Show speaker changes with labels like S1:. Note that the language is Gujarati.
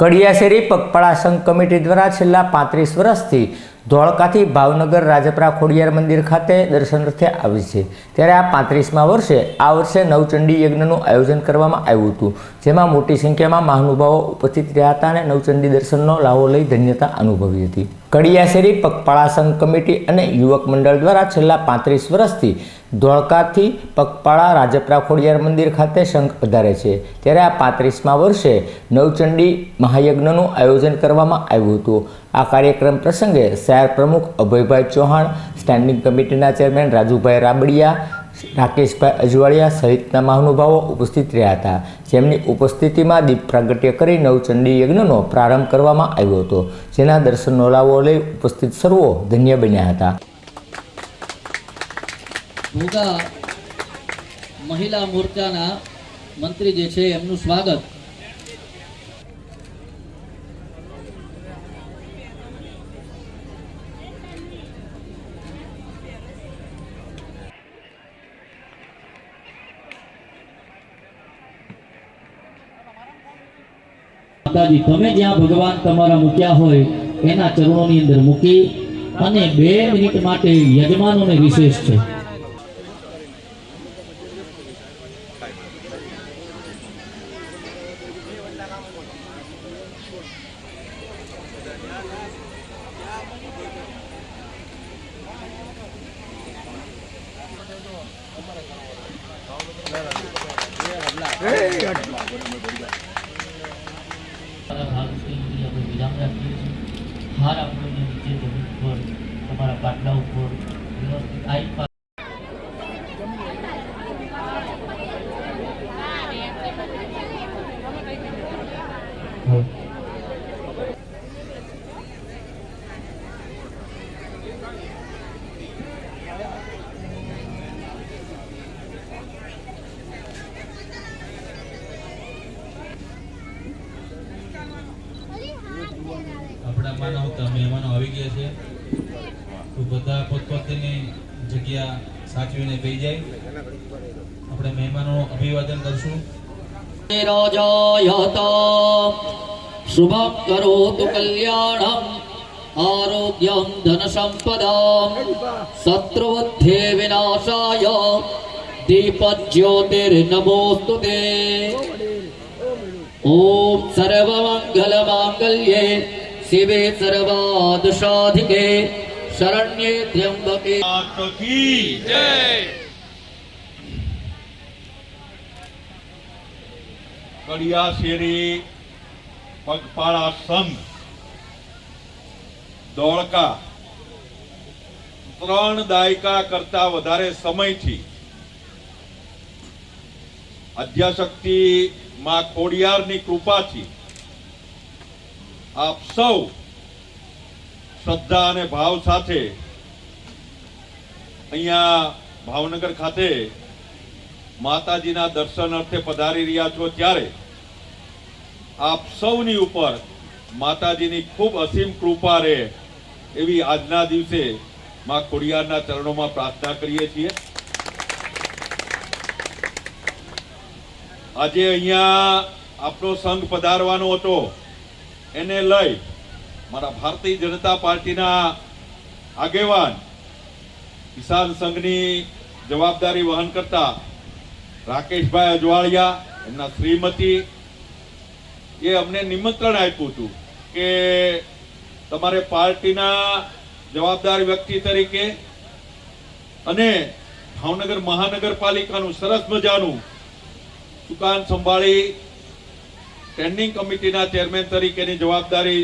S1: કડિયાશેરી પગપાળા સંઘ કમિટી દ્વારા છેલ્લા પાંત્રીસ વર્ષથી ધોળકાથી ભાવનગર રાજપરા ખોડિયાર મંદિર ખાતે દર્શનાર્થે આવી છે. ત્યારે આ પાંત્રીસમા વર્ષે, આ વર્ષે નવચંડી યજ્ઞનું આયોજન કરવામાં આવ્યું હતું, જેમાં મોટી સંખ્યામાં મહાનુભાવો ઉપસ્થિત રહ્યા હતા અને નવચંડી દર્શનનો લાવો લઈ ધન્યતા અનુભવી હતી. કડિયાશેરી પગપાળા સંઘ કમિટી અને યુવક મંડળ દ્વારા છેલ્લા પાંત્રીસ વર્ષથી ધોળકાથી પગપાળા રાજપરા ખોડિયાર મંદિર ખાતે શંખ વધારે છે. ત્યારે આ પાંત્રીસમા વર્ષે નવચંડી મહાયજ્ઞનું આયોજન કરવામાં આવ્યું હતું. આ કાર્યક્રમ પ્રસંગે શહેર પ્રમુખ અભયભાઈ ચૌહાણ સ્ટેન્ડિંગ કમિટીના ચેરમેન રાજુભાઈ રાબડિયા, રાકેશભાઈ અજવાળિયા સહિતના મહાનુભાવો ઉપસ્થિત રહ્યા હતા. જેમની ઉપસ્થિતિમાં દીપ પ્રાગટ્ય કરી નવચંડી યજ્ઞનો પ્રારંભ કરવામાં આવ્યો હતો. જેના દર્શનનો લાવો લઈ ઉપસ્થિત સર્વો ધન્ય બન્યા હતા.
S2: મહિલા મોરચાના મંત્રી જે છે, એમનું સ્વાગત. માતાજી, તમે જ્યાં ભગવાન તમારા મૂક્યા હોય, એના ચરણોની અંદર મૂકી અને બે મિનિટ માટે યજમાનોને વિશેષ છે. તમારા હાર આપણે નીચે જમીન ઉપર તમારા પાટલા ઉપર વ્યવસ્થિત આઈ
S3: માનવતા મહેમાનો આવી ગયા છે. તો બધા પોતપોતાની જગ્યા સાચવીને થઈ જાય. આપણે મહેમાનોનું અભિવાદન કરશું.
S2: રાજાયત શુભમ કરોતુ કલ્યાણમ આરોગ્યમ ધન સંપદા શત્રુવધ્યે વિનાશાય દીપજ્યોતિર્નમોસ્તુ તે. ઓમ સર્વમંગલ માંગલ્યે શિવે સર્વાદશાધિકે શરણ્યે ત્ર્યંબકે
S4: કડિયાશેરી પગપાળા સંઘ ધોળકા ત્રણ દાયકા કરતા વધારે સમયથી અધ્યાશક્તિ માં ખોડિયારની કૃપાથી આપ સૌ શ્રદ્ધા અને ભાવ સાથે અહીંયા ભાવનગર ખાતે માતાજીના દર્શન અર્થે પધારી રહ્યા છો ત્યારે આપ સૌની ઉપર માતાજીની ખૂબ અસીમ કૃપા રહે એવી આજના દિવસે માં ખોડિયારના ચરણોમાં પ્રાર્થના કરીએ છીએ. આજે અહીંયા આપણો સંઘ પધારવાનો હતો. એને લઈ મારા ભારતીય જનતા પાર્ટીના આગેવાન કિસાન સંઘની જવાબદારી વહન કરતા રાકેશભાઈ અજવાળિયા, એમના શ્રીમતી, એ અમને નિમંત્રણ આપ્યું હતું કે તમારે પાર્ટીના જવાબદાર વ્યક્તિ તરીકે અને ભાવનગર મહાનગરપાલિકાનું સરસ મજાનું દુકાન સંભાળી સ્ટેન્ડિંગ કમિટીના ચેરમેન તરીકેની જવાબદારી